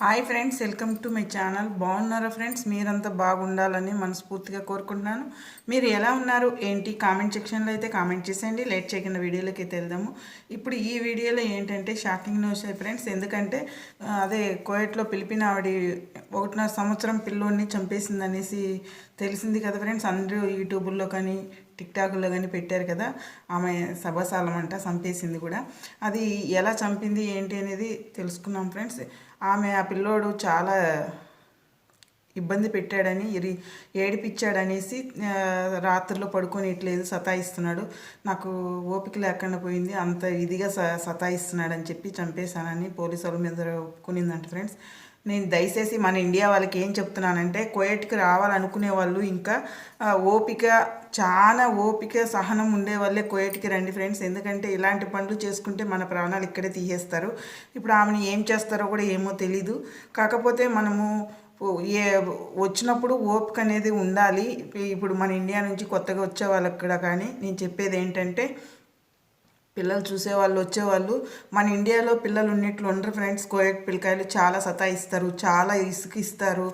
Hi friends welcome to my channel. బాగున్నారా friends? మీరంతా బాగుండాలని మనస్ఫూర్తిగా కోరుకుంటున్నాను. మీరు ఎలా ఉన్నారు? ఏంటి? కామెంట్ సెక్షన్లో అయితే కామెంట్ చేసేయండి. లేట్ చేయకుండా వీడియోలోకి అయితే వెళ్దాము. ఇప్పుడు ఈ వీడియోలో ఏంటంటే షాకింగ్ న్యూస్ ఫ్రెండ్స్? ఎందుకంటే అదే కోయట్లో పిలిపిన ఆవిడ ఒకటిన్నర సంవత్సరం పిల్లోడిని చంపేసింది అనేసి తెలిసింది కదా ఫ్రెండ్స్. అందరూ యూట్యూబ్లో కానీ టిక్టాక్లో కానీ పెట్టారు కదా. ఆమె సభాసాలం అంట చంపేసింది కూడా. అది ఎలా చంపింది ఏంటి అనేది తెలుసుకున్నాం ఫ్రెండ్స్. ఆమె ఆ పిల్లోడు చాలా ఇబ్బంది పెట్టాడని ఇరి ఏడిపించాడనేసి రాత్రిలో పడుకోనిట్లేదు సతాయిస్తున్నాడు. నాకు ఓపిక లేకుండా పోయింది. అంత ఇదిగా స సతాయిస్తున్నాడు అని చెప్పి చంపేశానని పోలీసు వాళ్ళ మీద ఒప్పుకునిందంట ఫ్రెండ్స్. నేను దయచేసి మన ఇండియా వాళ్ళకి ఏం చెప్తున్నానంటే కోయట్కి రావాలనుకునే వాళ్ళు ఇంకా ఓపిక చాలా ఓపిక సహనం ఉండే వాళ్ళే కోయట్కి రండి ఫ్రెండ్స్. ఎందుకంటే ఇలాంటి పనులు చేసుకుంటే మన ప్రాణాలు ఇక్కడే తీసేస్తారు. ఇప్పుడు ఆమెను ఏం చేస్తారో కూడా ఏమో తెలీదు. కాకపోతే మనము ఏ వచ్చినప్పుడు ఓపిక అనేది ఉండాలి. ఇప్పుడు మన ఇండియా నుంచి కొత్తగా వచ్చే వాళ్ళకి కూడా కానీ నేను చెప్పేది ఏంటంటే పిల్లలు చూసేవాళ్ళు వచ్చేవాళ్ళు. మన ఇండియాలో పిల్లలు ఉన్నట్లు ఉండరు ఫ్రెండ్స్. కోయట్ పిల్లకాయలు చాలా సతాయిస్తారు చాలా ఇసుకిస్తారు.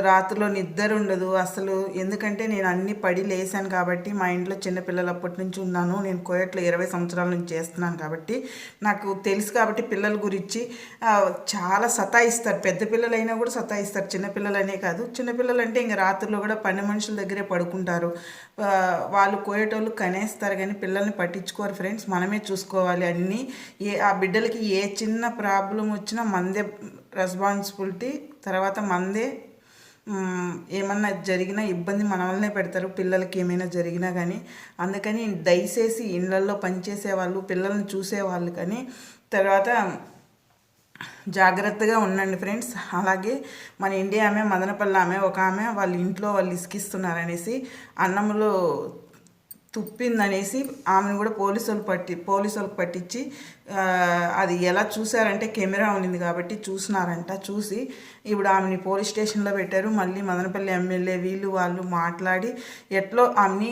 రాత్రిలో నిద్ర ఉండదు. అసలు ఎందుకంటే నేను అన్ని పడి లేసాను కాబట్టి మా ఇంట్లో చిన్నపిల్లలు అప్పటి నుంచి ఉన్నాను. నేను కోయట్లో ఇరవై సంవత్సరాల నుంచి చేస్తున్నాను కాబట్టి నాకు తెలుసు కాబట్టి పిల్లల గురించి చాలా సతాయిస్తారు. పెద్ద పిల్లలైనా కూడా సతాయిస్తారు. చిన్నపిల్లలనే కాదు. చిన్నపిల్లలు అంటే ఇంకా రాత్రిలో కూడా పని మనుషుల దగ్గరే పడుకుంటారు. వాళ్ళు కోయేటోళ్ళు కనేస్తారు కానీ పిల్లల్ని పట్టించుకోరు ఫ్రెండ్స్. మనమే చూసుకోవాలి అన్నీ. ఏ ఆ బిడ్డలకి ఏ చిన్న ప్రాబ్లం వచ్చినా మందే రెస్పాన్సిబిలిటీ తర్వాత మందే ఏమన్నా జరిగినా ఇబ్బంది మన వల్లనే పెడతారు. పిల్లలకి ఏమైనా జరిగినా కానీ. అందుకని దయచేసి ఇళ్ళల్లో పనిచేసే వాళ్ళు పిల్లల్ని చూసేవాళ్ళు కానీ తర్వాత జాగ్రత్తగా ఉండండి ఫ్రెండ్స్. అలాగే మన ఇండియా ఆమె మదనపల్లి ఆమె ఒక ఆమె వాళ్ళ ఇంట్లో వాళ్ళు ఇసుకిస్తున్నారనేసి అన్నంలో తుప్పిందనేసి ఆమెను కూడా పోలీసులు పట్టి పోలీసులకు పట్టించి అది ఎలా చూశారంటే కెమెరా ఉన్నింది కాబట్టి చూసినారంట చూసి ఇప్పుడు ఆమెని పోలీస్ స్టేషన్లో పెట్టారు. మళ్ళీ మదనపల్లి ఎమ్మెల్యే వీళ్ళు వాళ్ళు మాట్లాడి ఎట్లో ఆమెని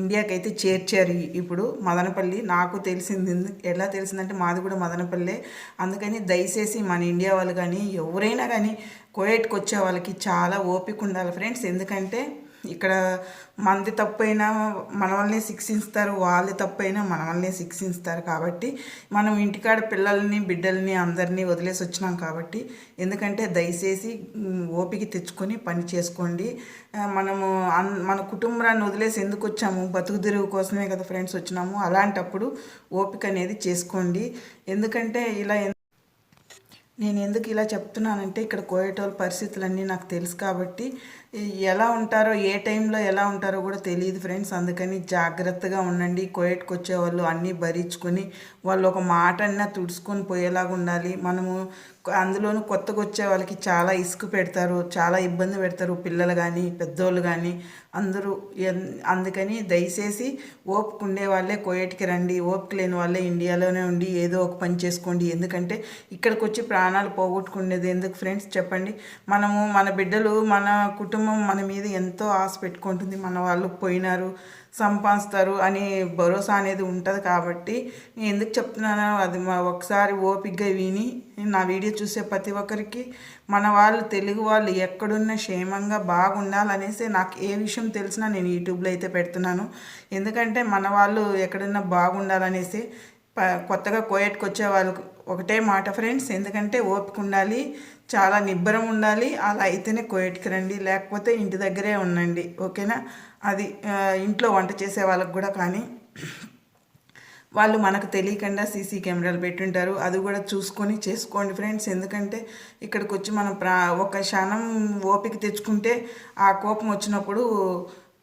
ఇండియాకి అయితే చేర్చారు ఇప్పుడు మదనపల్లి. నాకు తెలిసింది ఎలా తెలిసిందంటే మాది కూడా మదనపల్లె. అందుకని దయచేసి మన ఇండియా వాళ్ళు కానీ ఎవరైనా కానీ కోయేట్కి వచ్చే వాళ్ళకి చాలా ఓపిక ఉండాలి ఫ్రెండ్స్. ఎందుకంటే ఇక్కడ మనది తప్పైనా మనల్ని శిక్షిస్తారు వాళ్ళు తప్పైనా మనల్ని శిక్షిస్తారు కాబట్టి మనం ఇంటికాడ పిల్లల్ని బిడ్డల్ని అందరినీ వదిలేసి వచ్చినాం కాబట్టి ఎందుకంటే దయచేసి ఓపిక తెచ్చుకొని పని చేసుకోండి. మనము అన్ మన కుటుంబాన్ని వదిలేసి ఎందుకు వచ్చాము? బతుకు కోసమే కదా ఫ్రెండ్స్ వచ్చినాము. అలాంటప్పుడు ఓపిక అనేది చేసుకోండి. ఎందుకంటే ఇలా నేను ఎందుకు ఇలా చెప్తున్నానంటే ఇక్కడ కోయటోళ్ళ పరిస్థితులన్నీ నాకు తెలుసు కాబట్టి ఎలా ఉంటారో ఏ టైంలో ఎలా ఉంటారో కూడా తెలియదు ఫ్రెండ్స్. అందుకని జాగ్రత్తగా ఉండండి. కోయట్కి వచ్చేవాళ్ళు అన్నీ భరించుకొని వాళ్ళు ఒక మాట అన్నా తుడుచుకొని పోయేలాగా ఉండాలి. మనము అందులోనూ కొత్తగా వచ్చే వాళ్ళకి చాలా ఇసుకు పెడతారు చాలా ఇబ్బంది పెడతారు పిల్లలు కానీ పెద్దోళ్ళు కానీ అందరూ అందుకని దయచేసి ఓపిక ఉండే వాళ్ళే కోయట్కి రండి. ఓపిక లేని వాళ్ళే ఇండియాలోనే ఉండి ఏదో ఒక పని చేసుకోండి. ఎందుకంటే ఇక్కడికి వచ్చి ప్రాణాలు పోగొట్టుకునేది ఎందుకు ఫ్రెండ్స్ చెప్పండి? మనము మన బిడ్డలు మన కుటుంబం మన మీద ఎంతో ఆశ పెట్టుకుంటుంది. మన వాళ్ళు పోయినారు సంపాదిస్తారు అని భరోసా అనేది ఉంటుంది కాబట్టి నేను ఎందుకు చెప్తున్నానో అది మా ఒకసారి ఓపిగ్గా విని నా వీడియో చూసే ప్రతి ఒక్కరికి మన వాళ్ళు తెలుగు వాళ్ళు ఎక్కడున్నా క్షేమంగా బాగుండాలనేసి నాకు ఏ విషయం తెలిసినా నేను యూట్యూబ్లో అయితే పెడుతున్నాను. ఎందుకంటే మన వాళ్ళు ఎక్కడున్నా బాగుండాలనేసి ప- కొత్తగా కోయట్కి వచ్చే వాళ్ళకు ఒకటే మాట ఫ్రెండ్స్. ఎందుకంటే ఓపిక ఉండాలి చాలా నిబ్బరం ఉండాలి. అలా అయితేనే కోయట్కి రండి. లేకపోతే ఇంటి దగ్గరే ఉండండి. ఓకేనా? అది ఇంట్లో వంట చేసే వాళ్ళకు కూడా కానీ వాళ్ళు మనకు తెలియకుండా సీసీ కెమెరాలు పెట్టుంటారు. అది కూడా చూసుకొని చేసుకోండి ఫ్రెండ్స్. ఎందుకంటే ఇక్కడికి వచ్చి మనం ప్రా ఒక క్షణం ఓపిక తెచ్చుకుంటే ఆ కోపం వచ్చినప్పుడు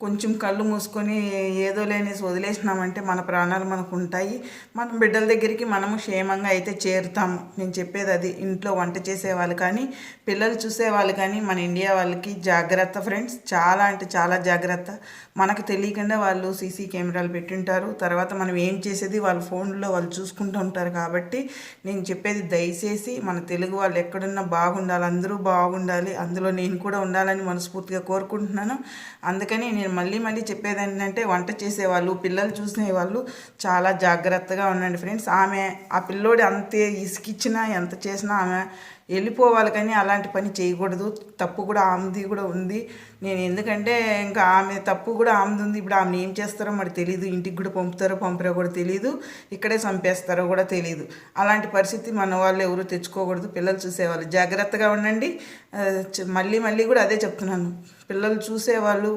కొంచెం కళ్ళు మూసుకొని ఏదో లేనేసి వదిలేసినామంటే మన ప్రాణాలు మనకు ఉంటాయి. మనం బిడ్డల దగ్గరికి మనము క్షేమంగా అయితే చేరుతాము. నేను చెప్పేది అది. ఇంట్లో వంట చేసే వాళ్ళు కానీ పిల్లలు చూసే వాళ్ళు కానీ మన ఇండియా వాళ్ళకి జాగ్రత్త ఫ్రెండ్స్. చాలా అంటే చాలా జాగ్రత్త. మనకు తెలియకుండా వాళ్ళు సీసీ కెమెరాలు పెట్టుంటారు. తర్వాత మనం ఏం చేసేది? వాళ్ళ ఫోన్లో వాళ్ళు చూసుకుంటూ ఉంటారు కాబట్టి నేను చెప్పేది దయచేసి మన తెలుగు వాళ్ళు ఎక్కడున్నా బాగుండాలి. అందరూ బాగుండాలి. అందులో నేను కూడా ఉండాలని మనస్ఫూర్తిగా కోరుకుంటున్నాను. అందుకని నేను మళ్ళీ మళ్ళీ చెప్పేది ఏంటంటే వంట చేసేవాళ్ళు పిల్లలు చూసే వాళ్ళు చాలా జాగ్రత్తగా ఉండండి ఫ్రెండ్స్. ఆమె ఆ పిల్లోడు అంతే ఇసుకిచ్చినా ఎంత చేసినా ఆమె వెళ్ళిపోవాలి కానీ అలాంటి పని చేయకూడదు. తప్పు కూడా ఆమెది కూడా ఉంది. నేను ఎందుకంటే ఇంకా ఆమె తప్పు కూడా ఆమెది ఉంది. ఇప్పుడు ఆమెను ఏం చేస్తారో మరి తెలియదు ఇంటికి కూడా పంపుతారో పంపరో కూడా తెలియదు ఇక్కడే చంపేస్తారో కూడా తెలియదు అలాంటి పరిస్థితి మన వాళ్ళు ఎవరు తెచ్చుకోకూడదు. పిల్లలు చూసేవాళ్ళు. జాగ్రత్తగా ఉండండి. మళ్ళీ మళ్ళీ కూడా అదే చెప్తున్నాను. పిల్లలు చూసేవాళ్ళు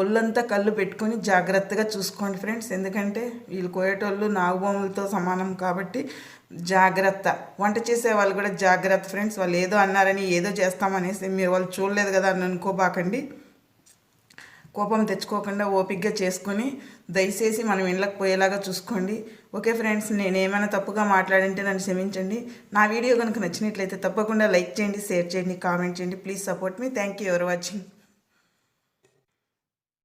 ఒళ్ళంతా కళ్ళు పెట్టుకొని జాగ్రత్తగా చూసుకోండి ఫ్రెండ్స్. ఎందుకంటే వీళ్ళు కోయేటోళ్ళు నాగుబొమ్మలతో సమానం కాబట్టి జాగ్రత్త. వంట చేసే వాళ్ళు కూడా జాగ్రత్త ఫ్రెండ్స్. వాళ్ళు ఏదో అన్నారని ఏదో చేస్తామనేసి మీరు వాళ్ళు చూడలేదు కదా అని అనుకోబాకండి. కోపం తెచ్చుకోకుండా ఓపిక్గా చేసుకొని దయచేసి మనం ఇళ్ళకి పోయేలాగా చూసుకోండి. ఓకే ఫ్రెండ్స్ నేను ఏమైనా తప్పుగా మాట్లాడింటే నన్ను క్షమించండి. నా వీడియో కనుక నచ్చినట్లయితే తప్పకుండా లైక్ చేయండి షేర్ చేయండి కామెంట్ చేయండి. Please support me. Thank you for watching.